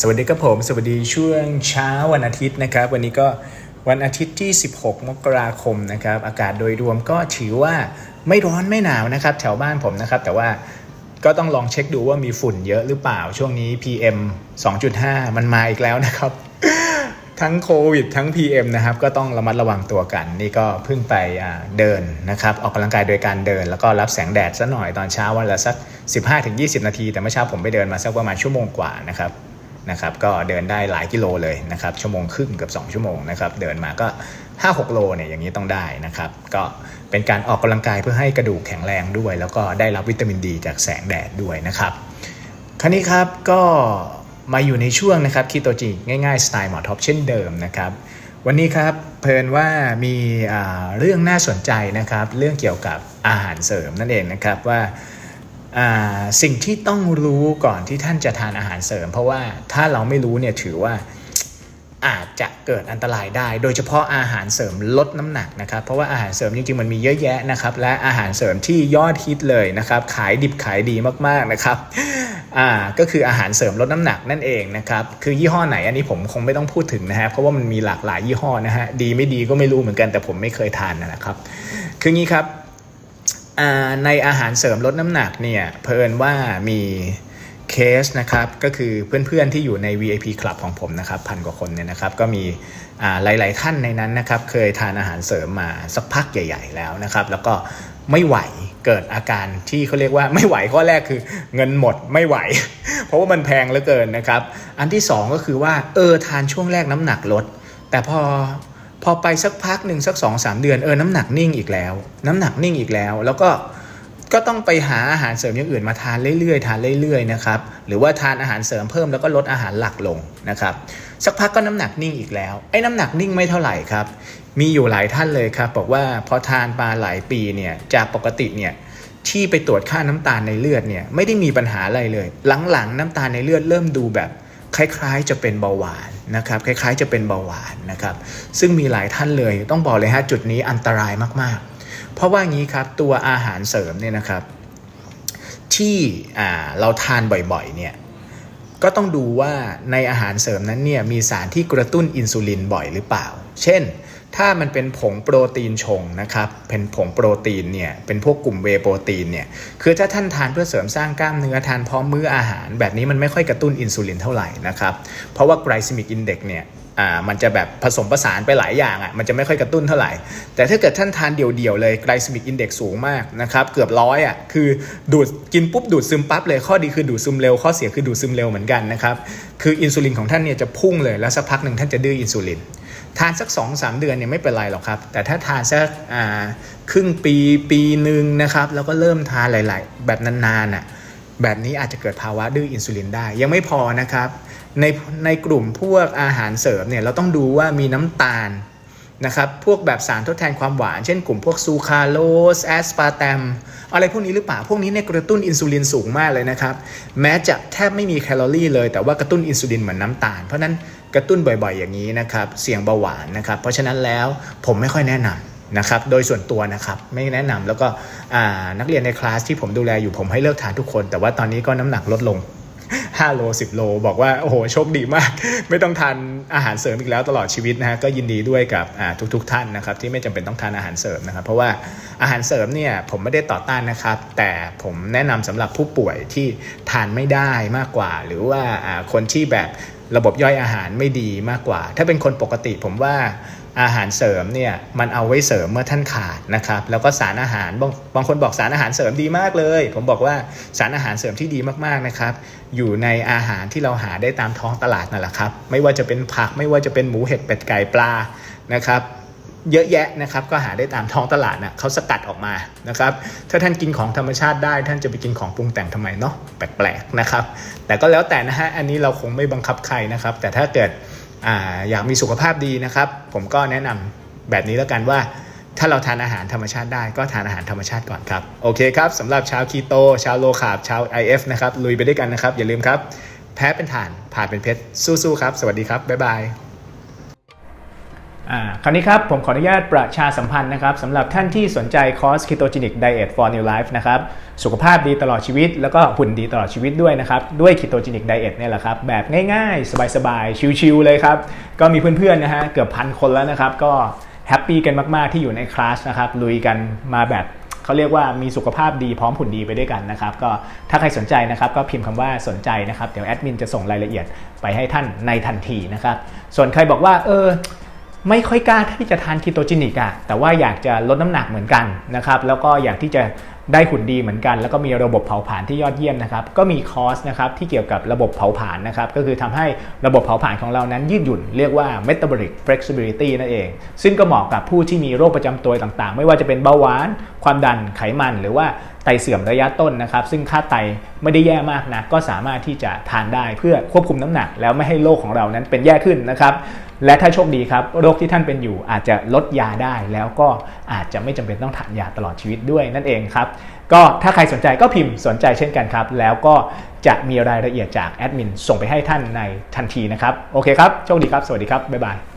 สวัสดีครับผม สวัสดีช่วงเช้าวันอาทิตย์นะครับ วันนี้ก็วันอาทิตย์ที่ 16 มกราคมนะครับ อากาศโดยรวมก็ถือว่าไม่ร้อนไม่หนาวนะครับ แถวบ้านผมนะครับ แต่ว่าก็ต้องลองเช็คดูว่ามีฝุ่นเยอะหรือเปล่าช่วงนี้ PM 2.5 มันมาอีกแล้วนะครับ ทั้งโควิดทั้ง PM นะครับก็ต้องระมัดระวังตัวกัน นี่ก็เพิ่งไปเดินนะครับออกกำลังกายโดยการเดิน แล้วก็รับแสงแดดซะหน่อยตอนเช้าวันละสัก 15-20 นาที แต่เมื่อเช้าผมไปเดินมาสักประมาณชั่วโมงกว่านะครับนะครับก็เดินได้หลายกิโลเลยนะครับชั่วโมงครึ่งเกือบ2 ชั่วโมงนะครับเดินมาก็ 5-6 โลเนี่ยอย่างนี้ต้องได้นะครับก็เป็นการออกกำลังกายเพื่อให้กระดูกแข็งแรงด้วย แล้วก็ได้รับวิตามินดีจากแสงแดดด้วยนะครับคราวนี้ครับก็ มาอยู่ในช่วงนะครับคีโตจีง่ายๆ สไตล์หมอท็อปเช่นเดิมนะครับ วันนี้ครับเพลินว่ามีเรื่องน่าสนใจนะครับ เรื่องเกี่ยวกับอาหารเสริมนั่นเองนะครับว่าอ่าสิ่งที่ต้องรู้ก่อนที่ท่านจะทานอาหารเสริม เพราะว่าถ้าเราไม่รู้เนี่ยถือว่าอาจจะเกิดอันตรายได้ โดยเฉพาะอาหารเสริมลดน้ำหนักนะครับ เพราะว่าอาหารเสริมจริงๆมันมีเยอะแยะนะครับ และอาหารเสริมที่ยอดฮิตเลยนะครับ ขายดิบขายดีมากๆนะครับ อ่าก็คืออาหารเสริมลดน้ำหนักนั่นเองนะครับคือยี่ห้อไหนอันนี้ผมคงไม่ต้องพูดถึงนะฮะเพราะว่ามันมีหลากหลายยี่ห้อนะฮะดีไม่ดีก็ไม่รู้เหมือนกันแต่ผมไม่เคยทานนะครับ คืองี้ครับอ่าในอาหารเสริมลดน้ำหนักเนี่ยเพอิญว่ามีเคสนะครับก็คือเพื่อนๆที่อยู่ใน VIP Club ของผมนะครับพันกว่าคนเนี่ยนะครับก็มีหลายๆท่านในนั้นนะครับเคยทานอาหารเสริมมาสักพักใหญ่ ๆ แล้วนะครับ แล้วก็ ไม่ไหวเกิดอาการที่เขาเรียกว่าไม่ไหวข้อแรกคือเงินหมดไม่ไหว เพราะว่ามันแพงเหลือเกินนะครับ อันที่สองก็คือว่าเออทานช่วงแรกน้ำหนักลด แต่พอพอไปสักพักหนึ่งสัก2อสเดือนเออน้ำหนักนิ่งอีกแล้ว น้ำหนักนิ่งอีกแล้ว แล้วก็ก็ต้องไปหาอาหารเสริมอย่างอื่นมาทานเรื่อยๆ ทานเรื่อยๆนะครับหรือว่าทานอาหารเสริมเพิ่มแล้วก็ลดอาหารหลักลงนะครับสักพักก็น้ำหนักนิ่งอีกแล้วไอ้น้ำหนักนิ่งไม่เท่าไหร่ครับ มีอยู่หลายท่านเลยครับ บอกว่าพอทานมาหลายปีเนี่ยจากปกติเนี่ยที่ไปตรวจค่าน้ำตาลในเลือดเนี่ยไม่ได้มีปัญหาอะไรเลย หลังๆ น้ำตาลในเลือดเริ่มดูแบบคล้ายๆจะเป็นเบาหวานนะครับคล้ายๆจะเป็นเบาหวานนะครับซึ่งมีหลายท่านเลยต้องบอกเลยฮะจุดนี้อันตรายมากๆ เพราะว่างี้ครับตัวอาหารเสริมเนี่ยนะครับที่เราทานบ่อยๆเนี่ยก็ต้องดูว่าในอาหารเสริมนั้นเนี่ยมีสารที่กระตุ้นอินซูลินบ่อยหรือเปล่า เช่น ถ้ามันเป็นผงโปรตีนชงนะครับ เป็นผงโปรตีนเนี่ย เป็นพวกกลุ่มเวโปรตีนเนี่ย คือถ้าท่านทานเพื่อเสริมสร้างกล้ามเนื้อทานพร้อมมื้ออาหาร แบบนี้มันไม่ค่อยกระตุ้นอินซูลินเท่าไหร่นะครับ เพราะว่าไกลซิมิกอินเด็กเนี่ย อ่ามันจะแบบผสมผสานไปหลายอย่างอะมันจะไม่ค่อยกระตุ้นเท่าไหร่ แต่ถ้าเกิดท่านทานเดี่ยวๆเลยไกลซิมิกอินเด็กสูงมากนะครับเกือบร้อยอะคือดูดกินปุ๊บดูดซึมปั๊บเลยข้อดีคือดูดซึมเร็วข้อเสียคือดูดซึมเร็วเหมือนกันนะครับคืออินซูลินของท่านเนี่ยจะพุ่งเลยแล้วสักพักหนึ่งท่านจะดื้ออินซูลินทานสัก2อสเดือนเนี่ยไม่เป็นไรหรอกครับ แต่ถ้าทานสักอ่าครึ่งปีปีหนึ่งนะครับแล้วก็เริ่มทานหลาย ๆ แบบนานๆอะ แบบนี้อาจจะเกิดภาวะดื้ออินซูลินได้ ยังไม่พอนะครับ ในในกลุ่มพวกอาหารเสริมเนี่ยเราต้องดูว่ามีน้ำตาลนะครับพวกแบบสารทดแทนความหวาน เช่นกลุ่มพวกซูคราโลสแอสปาร์ตมอะไรพวกนี้หรือเปล่า พวกนี้เนี่ยกระตุ้นอินซูลินสูงมากเลยนะครับ แม้จะแทบไม่มีแคลอรี่เลย แต่ว่ากระตุ้นอินซูลินเหมือนน้ำตาล เพราะฉะนั้นกระตุ้นบ่อยๆ อย่างนี้นะครับ เสี่ยงเบาหวานนะครับ เพราะฉะนั้นแล้วผมไม่ค่อยแนะนำ นะครับโดยส่วนตัวนะครับไม่แนะนำแล้วก็นักเรียนในคลาสที่ผมดูแลอยู่ผมให้เลิกทานทุกคน แต่ว่าตอนนี้ก็น้ำหนักลดลง5โล10 โล บอกว่า โอ้โห โชคดีมาก ไม่ต้องทานอาหารเสริมอีกแล้วตลอดชีวิตนะฮะก็ยินดีด้วยกับทุกๆทท่านนะครับ ที่ไม่จำเป็นต้องทานอาหารเสริมนะครับ เพราะว่าอาหารเสริมเนี่ยผมไม่ได้ต่อต้านนะครับ แต่ผมแนะนำสำหรับผู้ป่วยที่ทานไม่ได้มากกว่า หรือว่าคนที่แบบระบบย่อยอาหารไม่ดีมากกว่า ถ้าเป็นคนปกติผมว่า อาหารเสริมเนี่ยมันเอาไว้เสริมเมื่อท่านขาดนะครับแล้วก็สารอาหารบางบางคนบอกสารอาหารเสริมดีมากเลย ผมบอกว่าสารอาหารเสริมที่ดีมากๆนะครับอยู่ในอาหารที่เราหาได้ตามท้องตลาดนั่นแหละครับไม่ว่าจะเป็นผักไม่ว่าจะเป็นหมูเห็ดเป็ดไก่ปลานะครับเยอะแยะนะครับก็หาได้ตามท้องตลาดนะ่ะเขาสกัดออกมานะครับถ้าท่านกินของธรรมชาติได้ ท่านจะไปกินของปรุงแต่งทำไมเนาะแปลกๆนะครับแต่ก็แล้วแต่นะฮะอันนี้เราคงไม่บังคับใครนะครับแต่ถ้าเกิด ออยากมีสุขภาพดีนะครับ ผมก็แนะนำแบบนี้แล้วกันว่า ถ้าเราทานอาหารธรรมชาติได้ก็ทานอาหารธรรมชาติก่อนครับ โอเคครับสำหรับชาวคีโต ชาวโลคาร์บชาว IF นะครับลุยไปด้วยกันนะครับ อย่าลืมครับ แพ้เป็นฐานผ่านเป็นเพชรสู้ๆครับ สวัสดีครับบ๊ายบาย คราวนี้ครับ ผมขออนุญาตประชาสัมพันธ์นะครับสำหรับท่านที่สนใจคอร์ส Ketogenic Diet for New Life นะครับสุขภาพดีตลอดชีวิต แล้วก็หุ่นดีตลอดชีวิตด้วยนะครับ ด้วย Ketogenic Diet เนี่ยแหละครับ แบบง่ายๆ สบายๆ ชิลๆเลยครับ ก็มีเพื่อนๆนะฮะเกือบพันคนแล้วนะครับ ก็แฮปปี้กันมากๆที่อยู่ในคลาสนะครับลุยกันมาแบบเขาเรียกว่ามีสุขภาพดีพร้อมหุ่นดีไปด้วยกันนะครับ ก็ถ้าใครสนใจนะครับก็พิมพ์คำว่าสนใจนะครับ เดี๋ยวแอดมินจะส่งรายละเอียดไปให้ท่านในทันทีนะครับ ส่วนใครบอกว่าเออ ไม่ค่อยกล้าที่จะทานคีโตจินิกอะแต่ว่าอยากจะลดน้ำหนักเหมือนกันนะครับแล้วก็อยากที่จะได้หุ่นดีเหมือนกัน แล้วก็มีระบบเผาผลาญที่ยอดเยี่ยมนะครับก็มีคอร์สนะครับที่เกี่ยวกับระบบเผาผลาญนะครับก็คือทำให้ระบบเผาผลาญของเรานั้นยืดหยุ่นเรียกว่า metabolic flexibility นั่นเอง ซึ่งก็เหมาะกับผู้ที่มีโรคประจำตัวต่างๆ ไม่ว่าจะเป็นเบาหวาน ความดันไขมันหรือว่า ไตเสื่อมระยะต้นนะครับ ซึ่งค่าไตไม่ได้แย่มากนะก็สามารถที่จะทานได้เพื่อควบคุมน้ำหนัก แล้วไม่ให้โรคของเรานั้นเป็นแย่ขึ้นนะครับ และถ้าโชคดีครับโรคที่ท่านเป็นอยู่อาจจะลดยาได้ แล้วก็อาจจะไม่จำเป็นต้องทานยาตลอดชีวิตด้วยนั่นเองครับก็ถ้าใครสนใจก็พิมพ์สนใจเช่นกันครับ แล้วก็จะมีรายละเอียดจากแอดมินส่งไปให้ท่านในทันทีนะครับโอเคครับโชคดีครับสวัสดีครับบ๊ายบาย